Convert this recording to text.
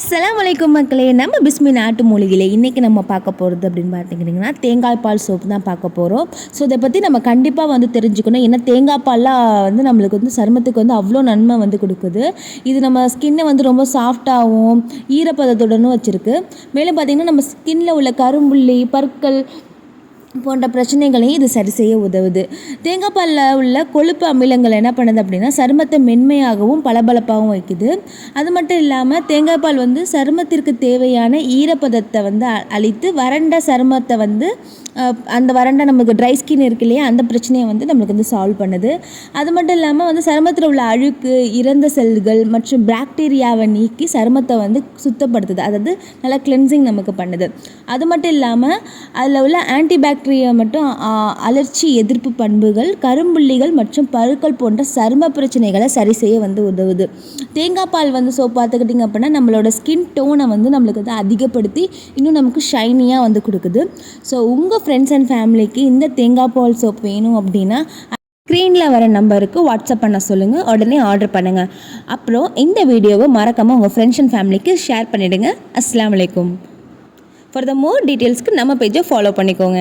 அஸ்ஸலாமு வலைக்கும் மக்களே நம்ம பிஸ்மி நாட்டு மூலிகையில் இன்றைக்கி நம்ம பார்க்க போகிறது அப்படின்னு பார்த்துக்கிட்டிங்கன்னா தேங்காய் பால் சோப்பு தான் பார்க்க போகிறோம் ஸோ இதை பற்றி நம்ம கண்டிப்பாக வந்து தெரிஞ்சுக்கணும். ஏன்னா தேங்காய் பால்லாம் வந்து நம்மளுக்கு வந்து சருமத்துக்கு வந்து அவ்வளோ நன்மை வந்து கொடுக்குது. இது நம்ம ஸ்கின்னை வந்து ரொம்ப சாஃப்டாகவும் ஈரப்பதத்துடனும் வச்சுருக்கு. மேலும் பார்த்திங்கன்னா நம்ம ஸ்கின்னில் உள்ள கரும்புள்ளி பற்கள் போன்ற பிரச்சனைகளையும் இது சரி செய்ய உதவுது. தேங்காய் பாலில் உள்ள கொழுப்பு அமிலங்கள் என்ன பண்ணுது அப்படின்னா சருமத்தை மென்மையாகவும் பளபளப்பாகவும் வைக்குது. அது மட்டும் இல்லாமல் தேங்காய் பால் வந்து சருமத்திற்கு தேவையான ஈரப்பதத்தை வந்து அ- அளித்து வறண்ட சருமத்தை வந்து அந்த வறண்ட நமக்கு ட்ரை ஸ்கின் இருக்கு இல்லையா அந்த பிரச்சனையை வந்து நம்மளுக்கு வந்து சால்வ் பண்ணுது. அது மட்டும் இல்லாமல் வந்து சருமத்தில் உள்ள அழுக்கு இறந்த செல்கள் மற்றும் பாக்டீரியாவை நீக்கி சருமத்தை வந்து சுத்தப்படுத்துது. அதாவது நல்லா கிளென்சிங் நமக்கு பண்ணுது. அது மட்டும் இல்லாமல் அதில் உள்ள ஆன்டி பாக்டீரியா மட்டும் அலர்ச்சி எதிர்ப்பு பண்புகள் கரும்புள்ளிகள் மற்றும் பருக்கள் போன்ற சரும பிரச்சனைகளை சரி செய்ய வந்து உதவுது. தேங்காய் பால் வந்து சோப் பார்த்துக்கிட்டிங்க அப்படின்னா நம்மளோட ஸ்கின் டோனை வந்து நம்மளுக்கு வந்து அதிகப்படுத்தி இன்னும் நமக்கு ஷைனியாக வந்து கொடுக்குது. ஸோ உங்கள் ஃப்ரெண்ட்ஸ் அண்ட் ஃபேமிலிக்கு இந்த தேங்காய் பால் சோப் வேணும் அப்படின்னா ஸ்க்ரீனில் வர நம்பருக்கு வாட்ஸ்அப் பண்ண சொல்லுங்கள் உடனே ஆர்டர் பண்ணுங்கள் அப்புறம் இந்த வீடியோவை மறக்காமல் உங்கள் ஃப்ரெண்ட்ஸ் அண்ட் ஃபேமிலிக்கு ஷேர் பண்ணிவிடுங்க அஸ்லாம் வலைக்கும் ஃபார் த மோர் டீட்டெயில்ஸ்க்கு நம்ம பேஜை ஃபாலோ பண்ணிக்கோங்க.